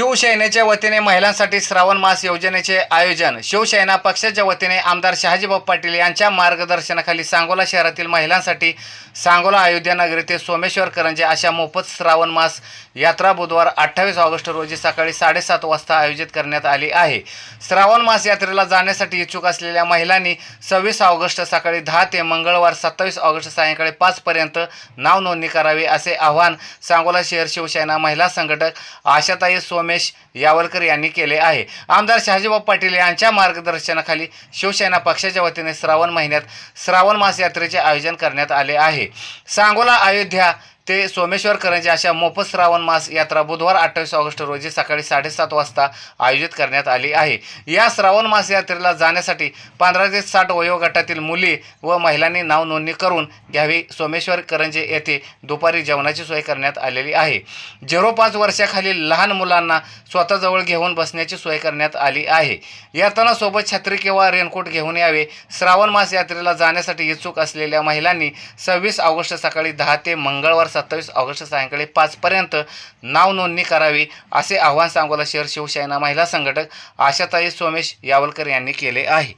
शिवसेनेच्या वतीने महिलांसाठी श्रावण मास योजनेचे आयोजन शिवसेना पक्षाच्या वतीने आमदार शहाजीबाब पाटील यांच्या मार्गदर्शनाखाली सांगोला शहरातील महिलांसाठी सांगोला अयोध्या नगर येथे सोमेश्वर करंजे अशा मोफत श्रावण मास यात्रा बुधवार अठ्ठावीस ऑगस्ट रोजी सकाळी साडेसात वाजता आयोजित करण्यात आली आहे. श्रावण मास यात्रेला जाण्यासाठी इच्छुक असलेल्या महिलांनी सव्वीस ऑगस्ट सकाळी दहा ते मंगळवार सत्तावीस ऑगस्ट सायंकाळी पाचपर्यंत नाव नोंदणी करावी असे आवाहन सांगोला शहर शिवसेना महिला संघटक आशाताई रमेश यावलकर यांनी केले आहे. आमदार शहाजीबाब पाटील यांच्या मार्गदर्शनाखाली शिवसेना पक्षाच्या वतीने श्रावण महिन्यात श्रावण मास यात्रेचे आयोजन करण्यात आले आहे. सांगोला अयोध्या ते सोमेश्वर अशा मोफत श्रावण मास यात्रा बुधवार अठ्ठावीस ऑगस्ट रोजी सकाळी साडेसात वाजता आयोजित करण्यात आली आहे. या श्रावण मास यात्रेला जाण्यासाठी पंधरा ते साठ वयोगटातील मुली व महिलांनी नाव नोंदणी करून घ्यावी सोमेश्वर करंजे येथे दुपारी जेवणाची सोय करण्यात आलेली आहे. झिरो पाच वर्षाखालील लहान मुलांना स्वतःजवळ घेऊन बसण्याची सोय करण्यात आली आहे. येताना सोबत छत्री किंवा रेनकोट घेऊन यावे. श्रावण मास यात्रेला जाण्यासाठी इच्छुक असलेल्या महिलांनी सव्वीस ऑगस्ट सकाळी दहा ते मंगळवार सत्तावीस ऑगस्ट सायंकाळी पाचपर्यंत नाव नोंदणी करावी असे आवाहन सांगोला शहर शिवसेना महिला संघटक आशाताई सोमेश यावलकर यांनी केले आहे.